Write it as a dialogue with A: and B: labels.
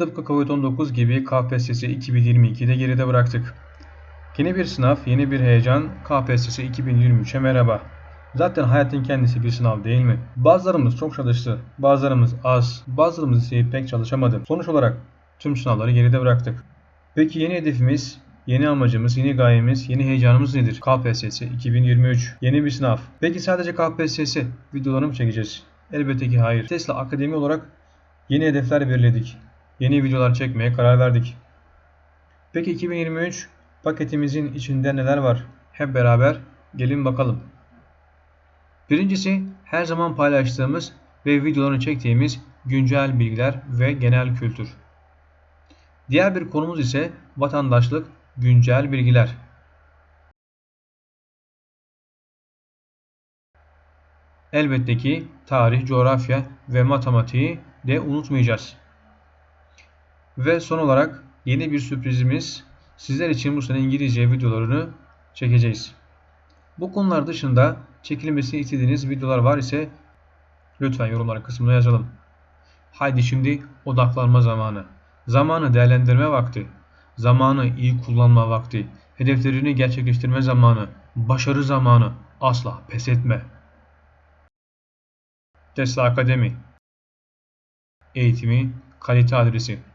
A: Tıpkı Covid-19 gibi KPSS 2022'de de geride bıraktık. Yeni bir sınav, yeni bir heyecan. KPSS 2023'e merhaba. Zaten hayatın kendisi bir sınav değil mi? Bazılarımız çok çalıştı, bazılarımız az, bazılarımız ise pek çalışamadı. Sonuç olarak tüm sınavları geride bıraktık. Peki yeni hedefimiz, yeni amacımız, yeni gayemiz, yeni heyecanımız nedir? KPSS 2023. Yeni bir sınav. Peki sadece KPSS videolarını mı çekeceğiz? Elbette ki hayır. Tesla Akademi olarak yeni hedefler belirledik. Yeni videolar çekmeye karar verdik. Peki 2023 paketimizin içinde neler var? Hep beraber gelin bakalım. Birincisi her zaman paylaştığımız ve videolarını çektiğimiz güncel bilgiler ve genel kültür. Diğer bir konumuz ise vatandaşlık, güncel bilgiler. Elbette ki tarih, coğrafya ve matematiği de unutmayacağız. Ve son olarak yeni bir sürprizimiz sizler için bu sene İngilizce videolarını çekeceğiz. Bu konular dışında çekilmesini istediğiniz videolar var ise lütfen yorumlar kısmına yazalım. Haydi şimdi odaklanma zamanı. Zamanı değerlendirme vakti. Zamanı iyi kullanma vakti. Hedeflerini gerçekleştirme zamanı. Başarı zamanı. Asla pes etme. Tesla Akademi Eğitimi kalite adresi